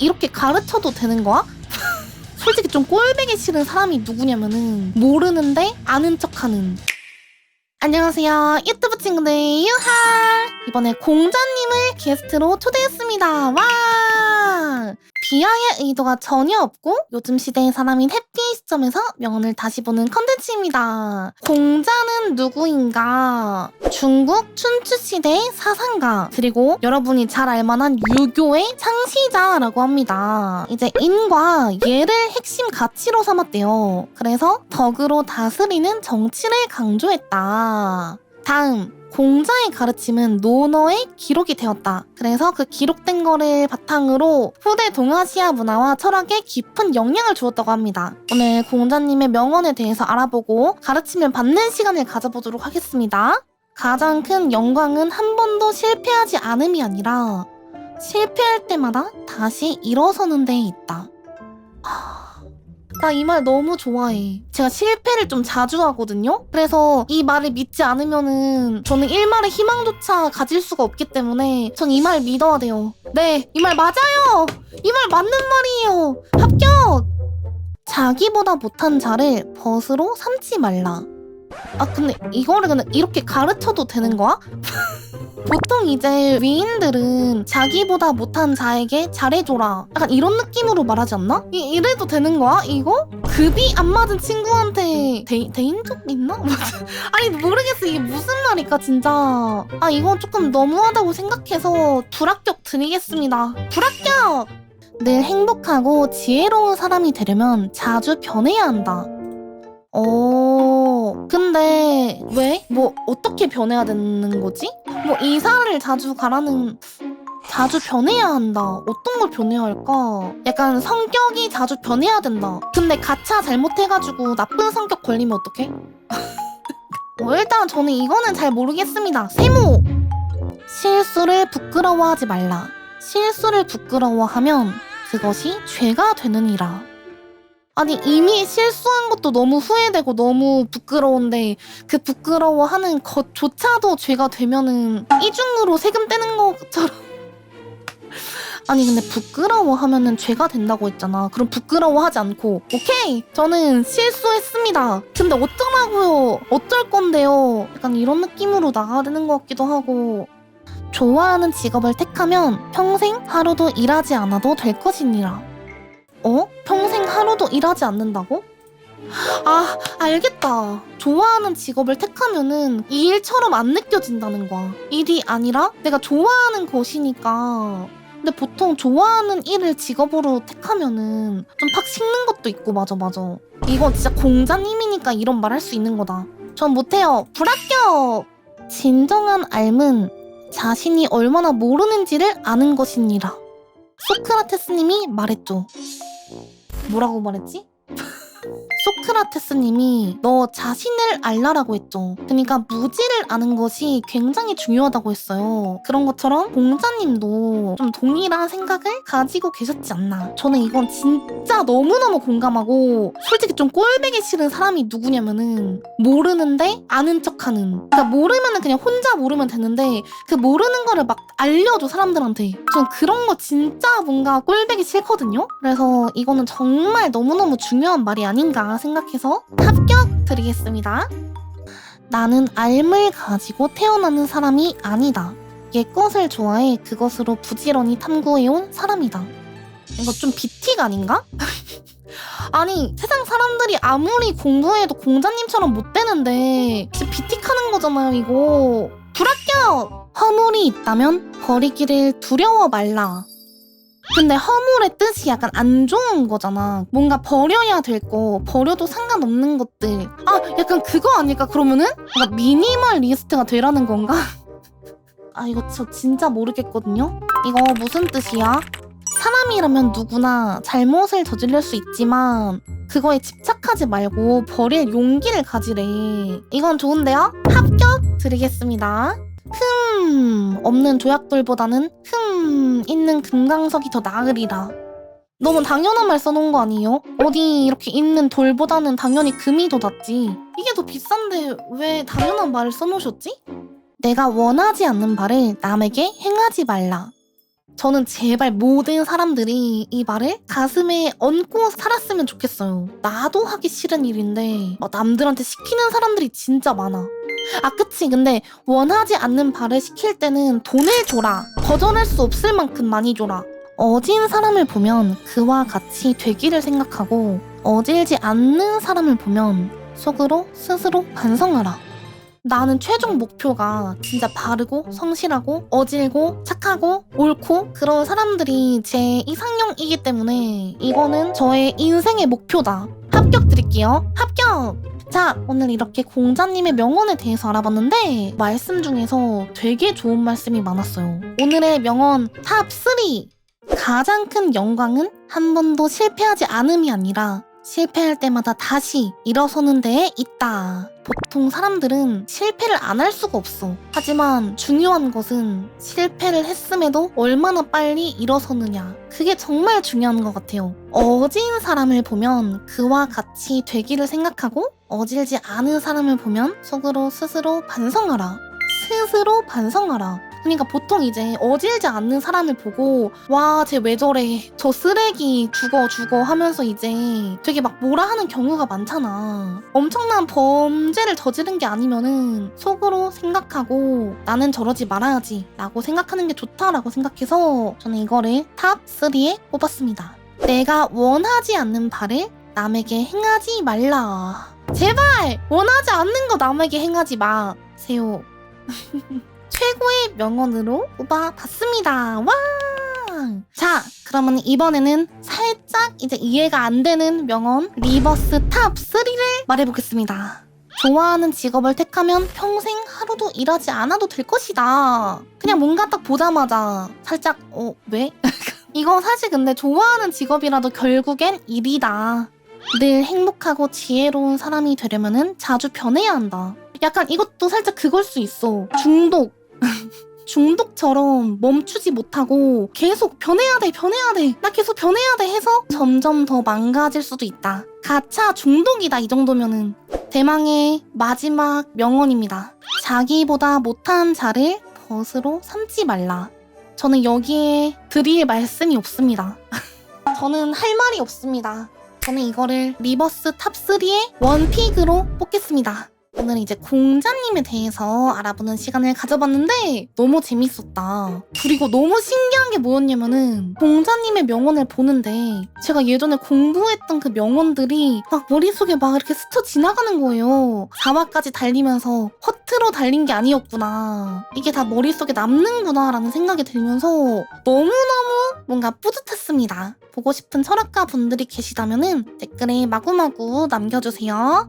이렇게 가르쳐도 되는 거야? 솔직히 좀 꼴배기 싫은 사람이 누구냐면은 모르는데 아는 척하는. 안녕하세요 유튜브 친구들 유하! 이번에 공자님을 게스트로 초대했습니다. 와 비하의 의도가 전혀 없고 요즘 시대의 사람인 해피의 시점에서 명언을 다시 보는 컨텐츠입니다. 공자는 누구인가? 중국 춘추시대의 사상가 그리고 여러분이 잘 알만한 유교의 창시자라고 합니다. 이제 인과 예를 핵심 가치로 삼았대요. 그래서 덕으로 다스리는 정치를 강조했다. 다음 공자의 가르침은 논어에 기록이 되었다. 그래서 그 기록된 거를 바탕으로 후대 동아시아 문화와 철학에 깊은 영향을 주었다고 합니다. 오늘 공자님의 명언에 대해서 알아보고 가르침을 받는 시간을 가져보도록 하겠습니다. 가장 큰 영광은 한 번도 실패하지 않음이 아니라 실패할 때마다 다시 일어서는 데 있다. 나 이 말 너무 좋아해. 제가 실패를 좀 자주 하거든요? 그래서 이 말을 믿지 않으면은 저는 일말의 희망조차 가질 수가 없기 때문에 전 이 말 믿어야 돼요. 네, 이 말 맞아요! 이 말 맞는 말이에요! 합격! 자기보다 못한 자를 벗으로 삼지 말라. 아, 근데 이거를 그냥 이렇게 가르쳐도 되는 거야? 보통 이제 위인들은 자기보다 못한 자에게 잘해줘라. 약간 이런 느낌으로 말하지 않나? 이, 이래도 되는 거야? 이거? 급이 안 맞은 친구한테 대, 대인 적 있나? 아니 모르겠어. 이게 무슨 말일까 진짜. 아 이거 조금 너무하다고 생각해서 불합격 드리겠습니다. 불합격! 늘 행복하고 지혜로운 사람이 되려면 자주 변해야 한다. 어, 근데 왜? 뭐 어떻게 변해야 되는 거지? 뭐 이사를 자주 가라는 자주 변해야 한다. 어떤 걸 변해야 할까? 약간 성격이 자주 변해야 된다. 근데 가차 잘못해가지고 나쁜 성격 걸리면 어떡해? 어, 일단 저는 이거는 잘 모르겠습니다. 세모! 실수를 부끄러워하지 말라. 실수를 부끄러워하면 그것이 죄가 되느니라. 아니 이미 실수한 것도 너무 후회되고 너무 부끄러운데 그 부끄러워하는 것조차도 죄가 되면은 이중으로 세금 떼는 것처럼. 아니 근데 부끄러워하면은 죄가 된다고 했잖아. 그럼 부끄러워하지 않고. 오케이! 저는 실수했습니다. 근데 어쩌라고요? 어쩔 건데요? 약간 이런 느낌으로 나가야 되는 것 같기도 하고. 좋아하는 직업을 택하면 평생 하루도 일하지 않아도 될 것이니라 어? 평생 하루도 일하지 않는다고? 아, 알겠다. 좋아하는 직업을 택하면은 이 일처럼 안 느껴진다는 거야. 일이 아니라 내가 좋아하는 것이니까. 근데 보통 좋아하는 일을 직업으로 택하면은 좀 팍 식는 것도 있고, 맞아, 맞아. 이건 진짜 공자님이니까 이런 말 할 수 있는 거다. 전 못해요. 불합격! 진정한 알은 자신이 얼마나 모르는지를 아는 것이니라. 소크라테스님이 말했죠. 뭐라고 말했지? 소크라테스님이 너 자신을 알라라고 했죠. 그러니까 무지를 아는 것이 굉장히 중요하다고 했어요. 그런 것처럼 공자님도 좀 동일한 생각을 가지고 계셨지 않나. 저는 이건 진짜 너무너무 공감하고 솔직히 좀 꼴배기 싫은 사람이 누구냐면은 모르는데 아는 척하는. 그러니까 모르면은 그냥 혼자 모르면 되는데 그 모르는 거를 막 알려줘 사람들한테. 전 그런 거 진짜 뭔가 꼴배기 싫거든요. 그래서 이거는 정말 너무너무 중요한 말이 아닌가 생각해서 합격 드리겠습니다. 나는 알을 가지고 태어나는 사람이 아니다. 옛것을 좋아해 그것으로 부지런히 탐구해온 사람이다. 이거 좀 비틱 아닌가? 아니 세상 사람들이 아무리 공부해도 공자님처럼 못 되는데 진짜 비틱하는 거잖아요 이거. 불합격! 허물이 있다면 버리기를 두려워 말라. 근데 허물의 뜻이 약간 안 좋은 거잖아. 뭔가 버려야 될 거, 버려도 상관없는 것들. 아, 약간 그거 아닐까, 그러면은? 뭔가 미니멀 리스트가 되라는 건가? 아, 이거 저 진짜 모르겠거든요? 이거 무슨 뜻이야? 사람이라면 누구나 잘못을 저지를 수 있지만, 그거에 집착하지 말고 버릴 용기를 가지래. 이건 좋은데요? 합격 드리겠습니다. 흠, 없는 조약돌보다는 흠, 있는 금강석이 더 나으리라. 너무 당연한 말 써놓은 거 아니에요? 어디 이렇게 있는 돌보다는 당연히 금이 더 낫지. 이게 더 비싼데 왜 당연한 말을 써놓으셨지? 내가 원하지 않는 바를 남에게 행하지 말라. 저는 제발 모든 사람들이 이 말을 가슴에 얹고 살았으면 좋겠어요. 나도 하기 싫은 일인데 막 남들한테 시키는 사람들이 진짜 많아. 아 그치 근데 원하지 않는 바를 시킬 때는 돈을 줘라. 거절할 수 없을 만큼 많이 줘라. 어진 사람을 보면 그와 같이 되기를 생각하고 어질지 않는 사람을 보면 속으로 스스로 반성하라. 나는 최종 목표가 진짜 바르고 성실하고 어질고 착하고 옳고 그런 사람들이 제 이상형이기 때문에 이거는 저의 인생의 목표다. 합격 드릴게요. 합격! 자, 오늘 이렇게 공자님의 명언에 대해서 알아봤는데 말씀 중에서 되게 좋은 말씀이 많았어요. 오늘의 명언 탑 3! 가장 큰 영광은 한 번도 실패하지 않음이 아니라 실패할 때마다 다시 일어서는 데에 있다. 보통 사람들은 실패를 안 할 수가 없어. 하지만 중요한 것은 실패를 했음에도 얼마나 빨리 일어서느냐. 그게 정말 중요한 것 같아요. 어진 사람을 보면 그와 같이 되기를 생각하고 어질지 않은 사람을 보면 속으로 스스로 반성하라. 스스로 반성하라. 그러니까 보통 이제 어질지 않는 사람을 보고 와 쟤 왜 저래? 저 쓰레기 죽어 죽어 하면서 이제 되게 막 뭐라 하는 경우가 많잖아. 엄청난 범죄를 저지른 게 아니면은 속으로 생각하고 나는 저러지 말아야지 라고 생각하는 게 좋다라고 생각해서 저는 이거를 탑 3에 뽑았습니다. 내가 원하지 않는 바를 남에게 행하지 말라. 제발! 원하지 않는 거 남에게 행하지 마 세요 최고의 명언으로 뽑아봤습니다. 와! 자, 그러면 이번에는 살짝 이제 이해가 안 되는 명언 리버스 탑 3를 말해보겠습니다. 좋아하는 직업을 택하면 평생 하루도 일하지 않아도 될 것이다. 그냥 뭔가 딱 보자마자 살짝, 어, 왜? 이거 사실 근데 좋아하는 직업이라도 결국엔 일이다. 늘 행복하고 지혜로운 사람이 되려면은 자주 변해야 한다. 약간 이것도 살짝 그걸 수 있어. 중독. 중독처럼 멈추지 못하고 계속 변해야 돼, 변해야 돼. 나 계속 변해야 돼 해서 점점 더 망가질 수도 있다. 가차 중독이다, 이 정도면은. 대망의 마지막 명언입니다. 자기보다 못한 자를 벗으로 삼지 말라. 저는 여기에 드릴 말씀이 없습니다. 저는 할 말이 없습니다. 저는 이거를 리버스 탑3의 원픽으로 뽑겠습니다. 오늘 이제 공자님에 대해서 알아보는 시간을 가져봤는데 너무 재밌었다. 그리고 너무 신기한 게 뭐였냐면은 공자님의 명언을 보는데 제가 예전에 공부했던 그 명언들이 막 머릿속에 막 이렇게 스쳐 지나가는 거예요. 4화까지 달리면서 허트로 달린 게 아니었구나. 이게 다 머릿속에 남는구나라는 생각이 들면서 너무너무 뭔가 뿌듯했습니다. 보고 싶은 철학가 분들이 계시다면은 댓글에 마구마구 남겨주세요.